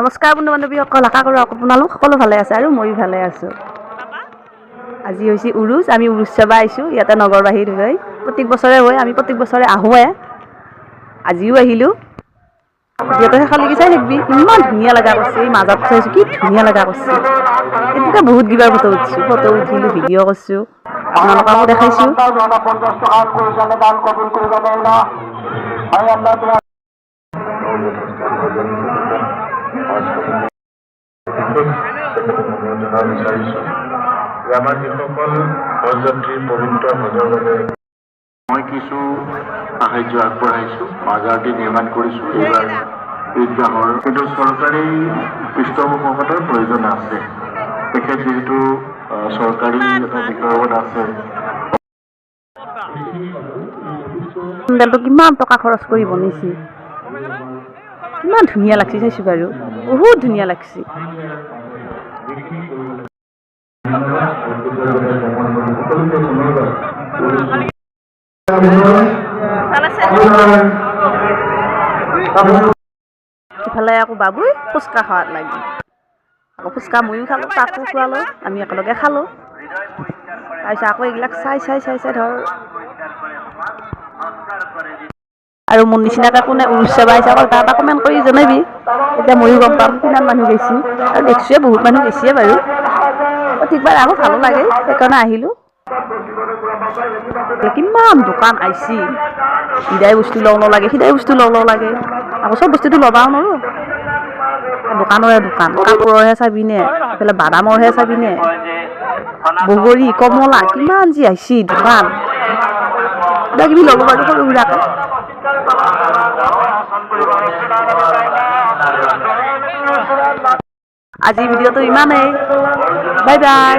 নমস্কাৰ বন্ধু বান্ধৱীসকল আশা কৰোঁ আপোনালোক সকলো ভালে আছে আৰু ময়ো ভালে আছোঁ। আজি হৈছে উৰুজ, আমি উৰুজ চাব আহিছোঁ, ইয়াতে নগৰবাহীত হৈ। প্ৰত্যেক বছৰে হৈ আমি প্ৰত্যেক বছৰে আহোঁৱে আজিও আহিলোঁ। যিহেতু শেষলৈকে চাই থাকিবি, ইমান ধুনীয়া লগা কৰিছে, এই মাজত চাইছোঁ, কি ধুনীয়া লগা কৰিছে। এনেকৈ বহুত কিবা ফটো উঠিছোঁ, ফটো উঠিলোঁ, ভিডিঅ' কৰিছোঁ। আপোনালোককো দেখাইছোঁ। পঞ্চাশ টাকা করে দান কবুল করে দেবেন না আমি আল্লাহ তোমার জনাব বিচাৰিছোঁ আমাৰ মই কিছু সাহাৰ্য আগবঢ়াইছোঁ মাজাৰটি নিৰ্মাণ কৰিছোঁ, এইবাৰ কিন্তু চৰকাৰী পৃষ্ঠপোষকতাৰ প্ৰয়োজন আছে। তেখেত যিহেতু চৰকাৰী এটা বিষয়ত আছে। কিমান টকা খৰচ কৰি বনাইছে কিমান ধুনীয়া লাগছে চাইছোঁ বাৰু। বহুত ধুনীয়া লাগছে। ইফালে আকৌ বাবুই ফুচকা খোৱাত লাগি। আকৌ ফুচকা ময়ো খালোঁ তাকো খোৱালোঁ আমি একেলগে খালোঁ। তাৰপিছত আকৌ এইবিলাক চাই চাই চাই চাই ধৰ আৰু মোৰ নিচিনাকৈ কোনে অকল তাৰ এটা কমেণ্ট কৰি জনাবি। তেতিয়া ময়ো গম পাম কিমান মানুহ গৈছে আৰু দেখিছোৱে বহুত মানুহ গৈছে বাৰু। প্ৰত্যেকবাৰ আহোঁ ভালো লাগে, সেইকাৰণে আহিলোঁ। কিমান দোকান আহিছে ইদাই বস্তু লওঁ লওঁ লাগে সিদাই বস্তু লওঁ লওঁ লাগে। আকৌ চব বস্তুটো ল'বাও নোৱাৰোঁ দোকানৰে দোকান, কাপোৰৰহে চাবিনে এইফালে বাদামৰহে চাবিনে বগৰী, কমলা, কিমান যি আহিছে দোকান। ল'ব বাৰু সৰু সুৰাকৈ আজি ভিডিঅ'টো ইমানেই বাই বাই